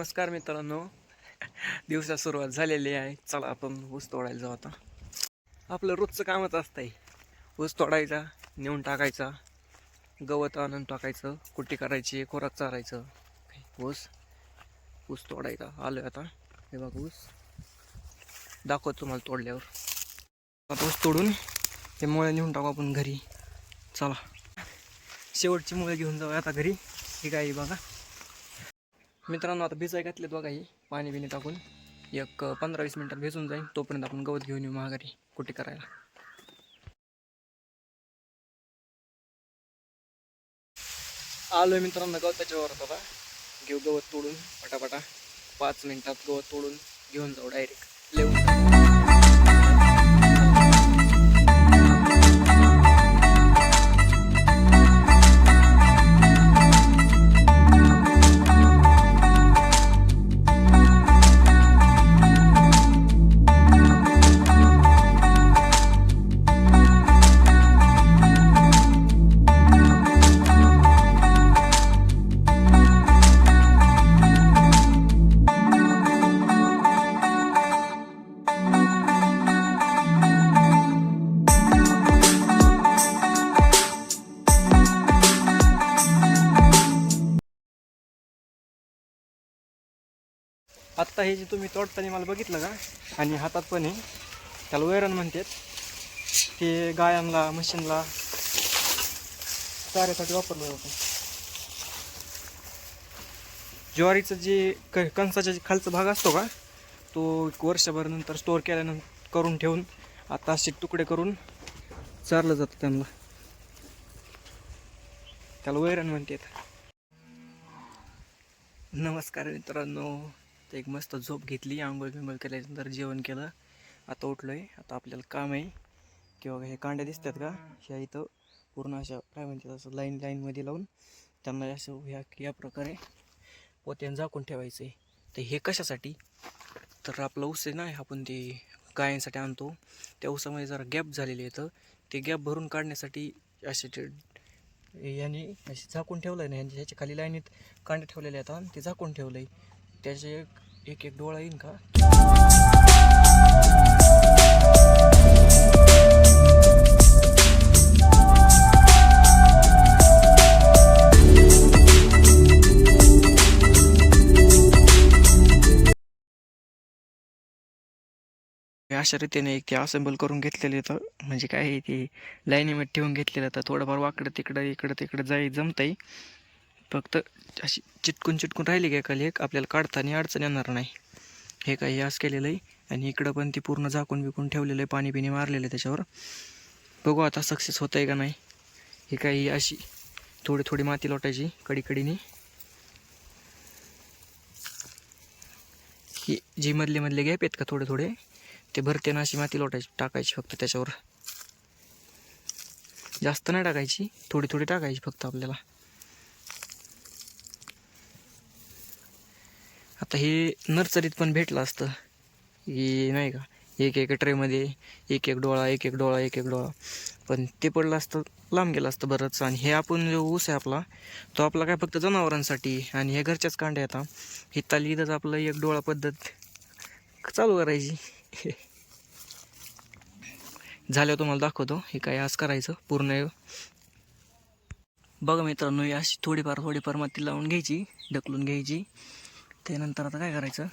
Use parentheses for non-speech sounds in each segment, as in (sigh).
नमस्कार मित्रांनो. दिवसा सुरुवात झालेली आहे. चला आपण ऊस तोडायला जाऊ आता. आपलं रोजचं कामच असतंय. ऊस तोडायचा नेऊन टाकायचा गवत आणून टाकायचं कुट्टी करायची खोराक चारायचं. ऊस. ऊस तोडायचा. आलोय आता. हे बघ ऊस. दाखवतो तुम्हाला तोडल्यावर. आता ऊस तोडून ते मुळे नेऊन टाकू आपण घरी. चला. शेवटची मुळे घेऊन जाऊया आता घरी. ही काय बघा. मित्रांनो आता भिजाय घातलेत बघा ही पाणी बिणी टाकून एक पंधरा वीस मिनिटात भिजून जाईल तोपर्यंत आपण गवत घेऊन येऊ महागारी कुठे करायला. आलोय मित्रांनो गवताच्या वरात आता घेऊ गवत तोडून पटापटा. पाच मिनिटात गवत तोडून घेऊन जाऊ डायरेक्ट लिहून आत्ता हे जे तुम्ही तोडताना मला बघितलं का? आणि हातात पण आहे. त्याला वैरण म्हणतात. ते गायांना मशीनला चाऱ्यासाठी वापरलं जातं. ज्वारीचं जे क कणसाचा जे खालचा भाग असतो का तो एक वर्षभर नंतर स्टोअर केल्यानंतर करून ठेवून आता असे तुकडे करून चारलं जातं त्यांना. त्याला वैरण म्हणतात. नमस्कार मित्रांनो. तर एक मस्त झोप घेतली आंघोळ बिंघोळ केल्यानंतर जेवण केलं. आता उठलो आहे आता आपल्याला काम आहे. किंवा हे कांड्या दिसतात का? ह्या इथं पूर्ण अशा काय म्हणतात असं लाईन लाईनमध्ये लावून त्यांना असं ह्या या प्रकारे पोत्यानं झाकून ठेवायचं आहे तर हे कशासाठी? तर आपलं ऊस आहे ना आपण ते गायांसाठी आणतो. त्या ऊसामध्ये जरा गॅप झालेले येतं ते गॅप भरून काढण्यासाठी असे याने असे झाकून ठेवलं आहे ना ह्यांच्या ह्याच्या खाली लाईनीत कांडे ठेवलेले आहेत आणि ते झाकून ठेवलं आहे त्याचे एक एक एक डोळा येईन का? अशा रीतीने एक ते असेंबल करून घेतलेले होतं म्हणजे काय आहे ते लाईनीमध्ये ठेवून घेतलेलं होतं थोडंफार वाकडं तिकडं इकडं तिकडं जाई जमतंय. फक्त अशी चिटकून चिटकून राहिली काय खाली एक आपल्याला काढताना अडचण येणार नाही. हे काही हे असं केलेलं आहे आणि इकडं पण ती पूर्ण झाकून बिकून ठेवलेलं आहे पाणी पिणी मारलेलं आहे त्याच्यावर. बघू आता सक्सेस होतं आहे का नाही. हे काही अशी थोडी थोडी माती लोटायची कडीकडीने. ही जी मधले मधले गॅप आहेत का थोडे थोडे ते भरते ना अशी माती लोटायची टाकायची फक्त त्याच्यावर. जास्त नाही टाकायची थोडी थोडी टाकायची फक्त आपल्याला. आता हे नर्सरीत पण भेटलं असतं. की नाही का? एक एक ट्रेमध्ये एक एक डोळा एक एक डोळा एक एक डोळा. पण ते पडलं असतं लांब गेलं असतं बरंच. आणि हे आपण जो ऊस आहे आपला तो आपला काय फक्त जनावरांसाठी. आणि हे घरच्याच कांड्या आता हे. तालीदच आपलं एक डोळा पद्धत चालू करायची. (laughs) झाल्यावर तुम्हाला दाखवतो हे काय आज करायचं पूर्ण बघा मित्रांनो ही अशी थोडीफार थोडीफार माती लावून घ्यायची ढकलून घ्यायची. त्यानंतर आता काय करायचं?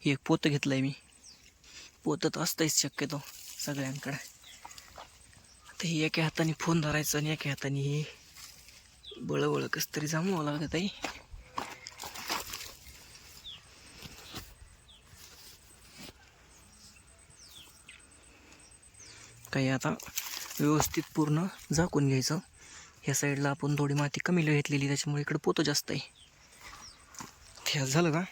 हे एक पोतं घेतलं आहे मी. पोतं तर असतंच शक्यतो सगळ्यांकडे. आता ही एका हाताने फोन धरायचं आणि एका हाताने हे बळबळ कसं तरी जमवावं लागत ताई. काही आता व्यवस्थित पूर्ण झाकून घ्यायचं. ह्या साईडला आपण थोडी माती कमी घेतलेली त्याच्यामुळे इकडं पोतं जास्त आहे झालं का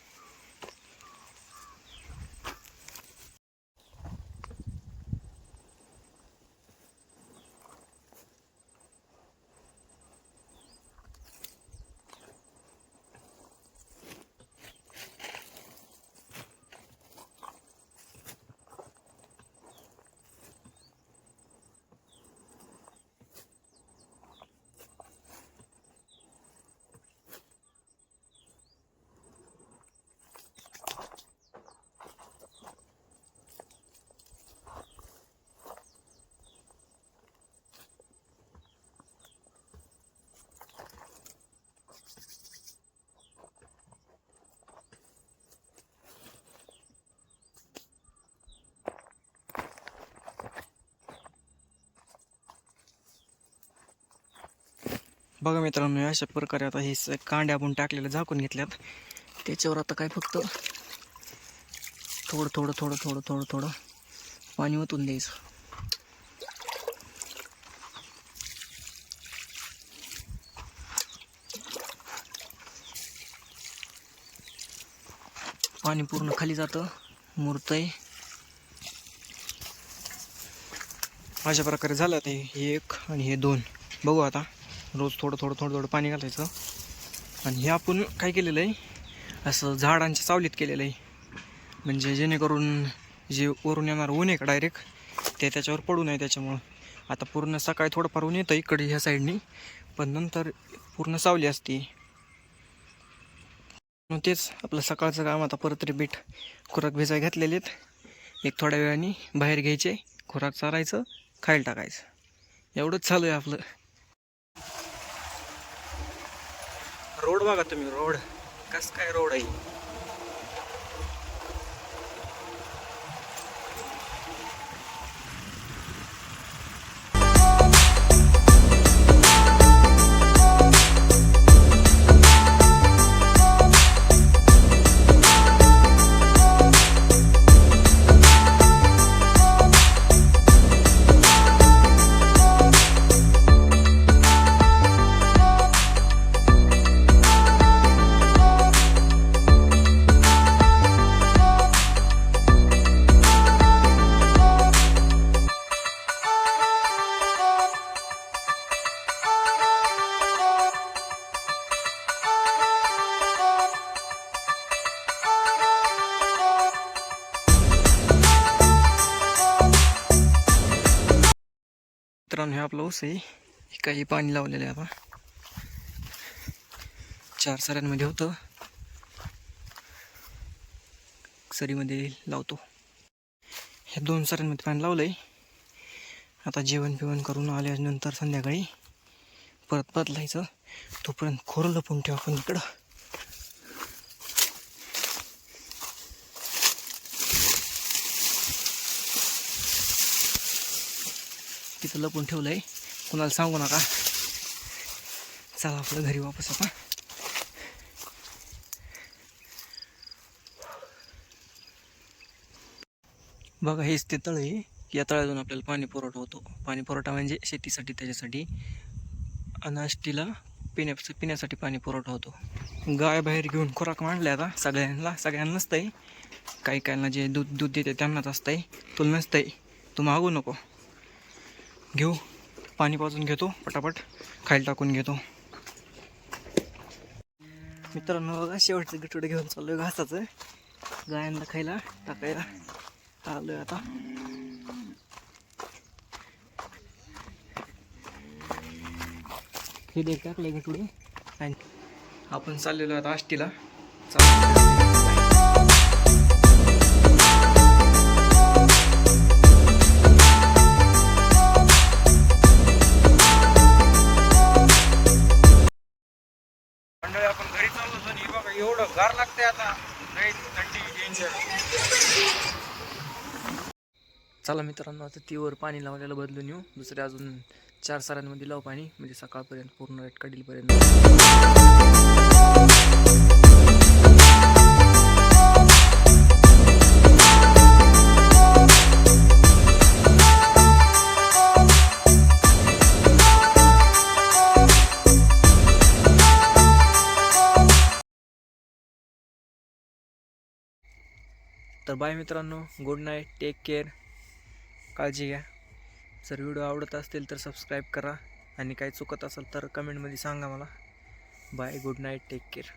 बघा मित्रांनो अशा प्रकारे आता हे कांडे आपण टाकलेले झाकून घेतल्यात. त्याच्यावर आता काय फक्त थोडं थोडं थोडं थोडं थोडं थोडं पाणी ओतून द्यायचं. पाणी पूर्ण खाली जातं मुरतंय. अशा प्रकारे झालं ते हे एक आणि हे दोन. बघू आता. रोज थोडं थोडं थोडं थोडं पाणी घालायचं. आणि हे आपण काय केलेलं आहे? असं झाडांच्या सावलीत केलेलं आहे. म्हणजे जेणेकरून जे वरून येणार ऊन आहे का डायरेक्ट ते त्याच्यावर पडू नये त्याच्यामुळं. आता पूर्ण सकाळी थोडंफार ऊन येतं इकडे ह्या साईडनी पण नंतर पूर्ण सावली असते. मग तेच आपलं सकाळचं काम आता परत रिपीट खुराक भिजाय घातलेले आहेत. एक थोड्या वेळाने बाहेर घ्यायचे खुराक चारायचं खायला टाकायचं. एवढंच चालू आहे आपलं. रोड बघा तुम्ही रोड. कस काय रोड आहे? मित्रांनो हे आपलं ऊस आहे. काही पाणी लावलेलं आहे आपण चार सऱ्यांमध्ये होतं. सरीमध्ये लावतो. ह्या दोन सऱ्यांमध्ये पाणी लावलंय. आता जेवण बिवण करून आल्यानंतर संध्याकाळी परत बदलायचं. तोपर्यंत खोरं लपून ठेवा आपण इकडं. तिथं लपून ठेवलंय. कुणाला सांगू नका. चला आपलं घरी वापस आता बघा हेच ते तळ आहे. या तळ्यातून आपल्याला पाणी पुरवठा होतो. पाणी पुरवठा म्हणजे शेतीसाठी त्याच्यासाठी अनाष्टीला पिण्या पिण्यासाठी पाणी पुरवठा होतो. गाय बाहेर घेऊन खुराक मांडले आता सगळ्यांना. सगळ्यांना नसतंय काही काहींना जे दूध दूध देते त्यांनाच असतंय. तुला नसतंय. तू मागू नको. घेऊ. पाणी पाजून घेतो पटापट. खायला टाकून घेतो. मित्रांनो बघा शेवटचं गटोडं घेऊन चाललोय घासाचं. गायांना खायला टाकायला. आलोय आता. हे देख टाकलंय गटुडे. आणि आपण चाललेलो आता आष्टीला. चालू चला मित्रांनो आता तीवर पाणी लावलेलं बदलून येऊ. दुसरे अजून चार सारांमध्ये लाव पाणी म्हणजे सकाळपर्यंत पूर्ण रेट कडीलपर्यंत तर बाय मित्रांनो गुड नाईट टेक केअर. काळजी घ्या. जर व्हिडिओ आवडत असतील तर सबस्क्राईब करा. आणि काही चुकत असेल तर कमेंटमध्ये सांगा मला. Bye good night take care